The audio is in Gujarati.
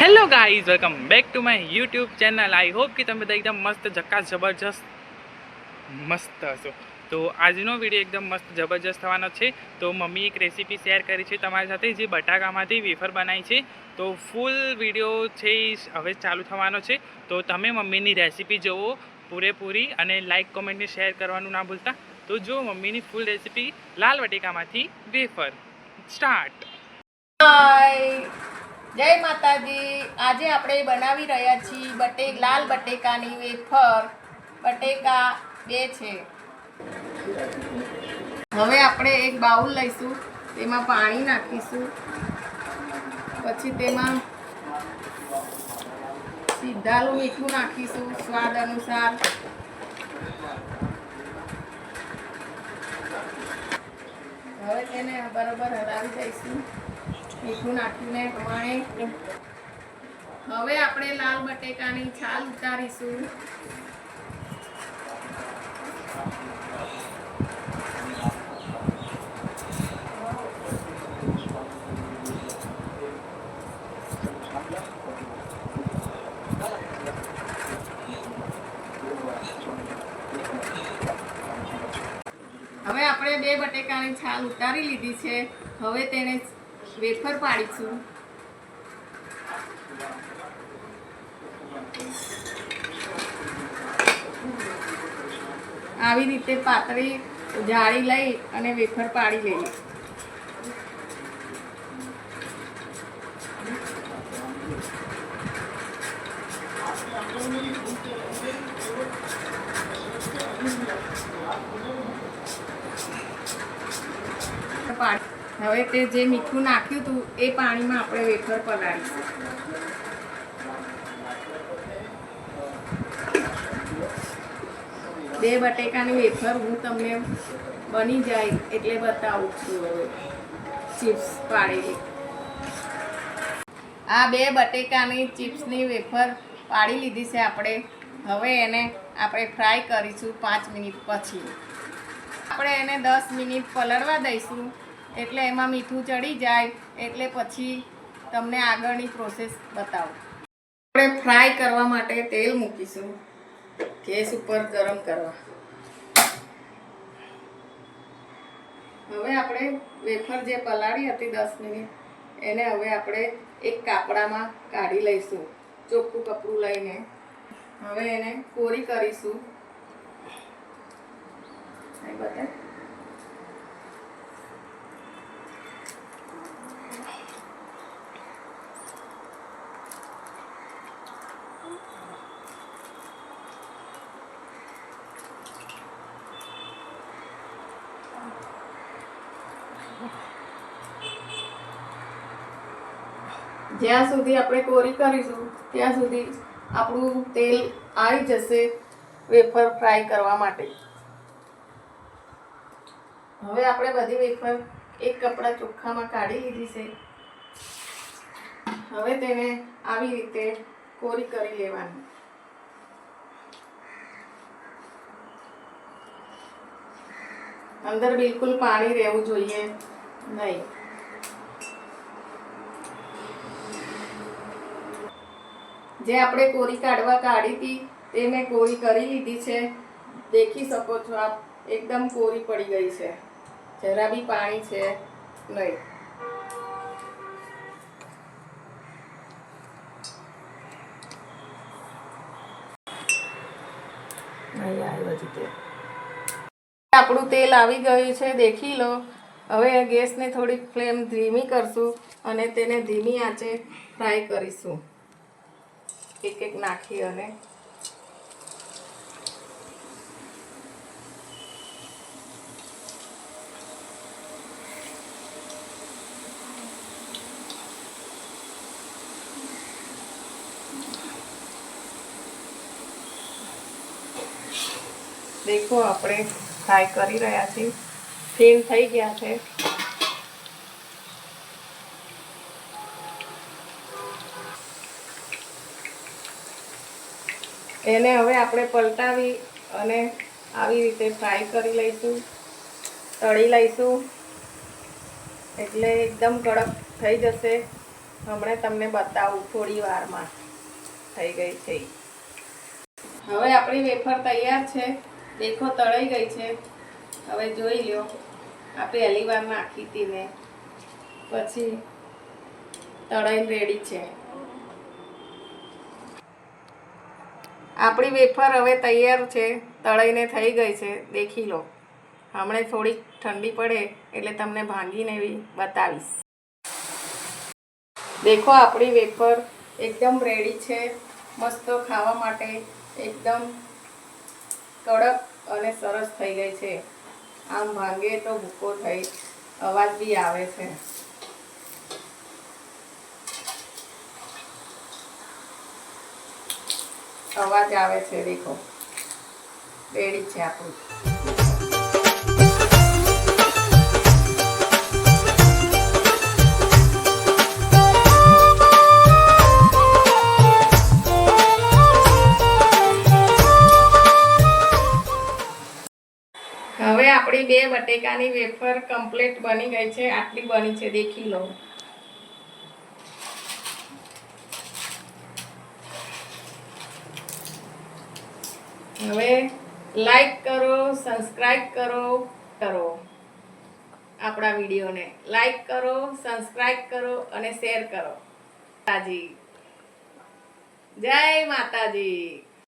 Hello guys welcome back to my YouTube channel I hope કે તમે બધા એકદમ મસ્ત જકાસ જબરજસ્ત, મસ્ત હશો. તો આજનો વીડિયો એકદમ મસ્ત, જબરજસ્ત થવાનો છે. તો મમ્મી એક રેસીપી શેર કરી છે તમારી સાથે, જે બટાકામાંથી વેફર બનાવી છે. તો ફૂલ વીડિયો છે એ હવે ચાલુ થવાનો છે. તો તમે મમ્મીની રેસીપી જુઓ પૂરેપૂરી અને લાઇક કોમેન્ટને શેર કરવાનું ના ભૂલતા. તો જો મમ્મીની ફૂલ રેસીપી લાલ બટેકામાંથી વેફર સ્ટાર્ટ જય માતાજી. આજે આપણે બનાવી રહ્યા છીએ બટે લાલ બટેકાની વેફર. બટેકા બે છે. હવે આપણે એક બાઉલ લઈશું, તેમાં પાણી નાખીશું. પછી તેમાં સીધાલું મીઠું નાખીશું સ્વાદ અનુસાર. હવે તેને બરાબર હલાવી દઈશું. મીઠું નાખીને પ્રમાણે. હવે આપણે લાલ બટેકાની છાલ ઉતારીશું. હવે આપણે બે બટેકાની છાલ ઉતારી લીધી છે. હવે તેને વેફર પાડીશું. આવી રીતે પાતળી જાળી લઈ અને વેફર પાડી લઈએ. પાણી હવે તે જે મીઠું નાખ્યું હતું, એ પાણીમાં આપણે વેફર પલાળીશું. બે બટેકાની વેફર હું તમને બની જાય એટલે બતાવું છું હવે. ચિપ્સ પાડેલી. આ બે બટેકાની ચિપ્સની વેફર પાડી લીધી છે આપણે. હવે એને આપણે ફ્રાય કરીશું પાંચ મિનિટ પછી. આપણે એને દસ મિનિટ પલળવા દઈશું. એટલે એમાં મીઠું ચડી જાય, એટલે પછી તમને આગળની પ્રોસેસ બતાવું. આપણે ફ્રાય કરવા માટે તેલ મૂકીશું, ગેસ ઉપર ગરમ કરવા. હવે આપણે વેફર જે પલાળી હતી દસ મિનિટ, એને હવે આપણે એક કાપડામાં કાઢી લઈશું, ચોખ્ખું કપડું લઈને. હવે એને કોરી કરીશું. અહીં જ્યાં સુધી આપણે કોરી કરીશું, ત્યાં સુધી આપણું તેલ આવી જશે વેફર ફ્રાય કરવા માટે. હવે આપણે બધી વેફર એક કપડા ચોખ્ખામાં કાઢી લીધી છે. હવે તેને આવી રીતે કોરી કરી લેવાની. અંદર બિલકુલ પાણી રહેવું જોઈએ નહીં. જે આપણે કોરી કાઢવા કાઢી હતી તે મેં કોરી કરી લીધી છે. દેખી શકો છો આપ એકદમ કોરી પડી ગઈ છે. જરા બી પાણી છે નહીં. આપણું તેલ આવી ગયું છે દેખી લો. હવે ગેસને થોડીક ફ્લેમ ધીમી કરશું અને તેને ધીમી આંચે ફ્રાય કરીશું. એક એક નાખી અને દેખો આપણે ફ્રાય કરી રહ્યા છીએ. ફીણ થઈ ગયા છે. એને હવે આપણે પલટાવી અને આવી રીતે ફ્રાય કરી લઈશું, તળી લઈશું. એટલે એકદમ કડક થઈ જશે. હમણાં તમને બતાવું થોડી વારમાં થઈ ગઈ છે હવે આપણી વેફર તૈયાર છે. દેખો તળાઈ ગઈ છે. હવે જોઈ લ્યો, આ પહેલી વાર નાખી હતી ને પછી તળાઈ રેડી છે. આપણી વેફર હવે તૈયાર છે, તળાઈને થઈ ગઈ છે, દેખી લો. હમણાં થોડી ઠંડી પડે એટલે તમને ભાંગીને એવી બતાવીશ. દેખો આપણી વેફર એકદમ રેડી છે, મસ્ત ખાવા માટે એકદમ કડક અને સરસ થઈ ગઈ છે. આમ ભાંગે તો ભૂકો થઈ, અવાજ બી આવે છે. અવાજ આવે છે, દેખો. રેડી છે આપણું. હવે આપણી બે બટેકાની વેફર કમ્પ્લીટ બની ગઈ છે. આટલી બની છે, દેખી લો. હવે લાઈક કરો સબસ્ક્રાઈબ કરો કરો. આપણા વિડીયોને લાઈક કરો સબસ્ક્રાઈબ કરો અને શેર કરો. માતાજી. જય માતાજી.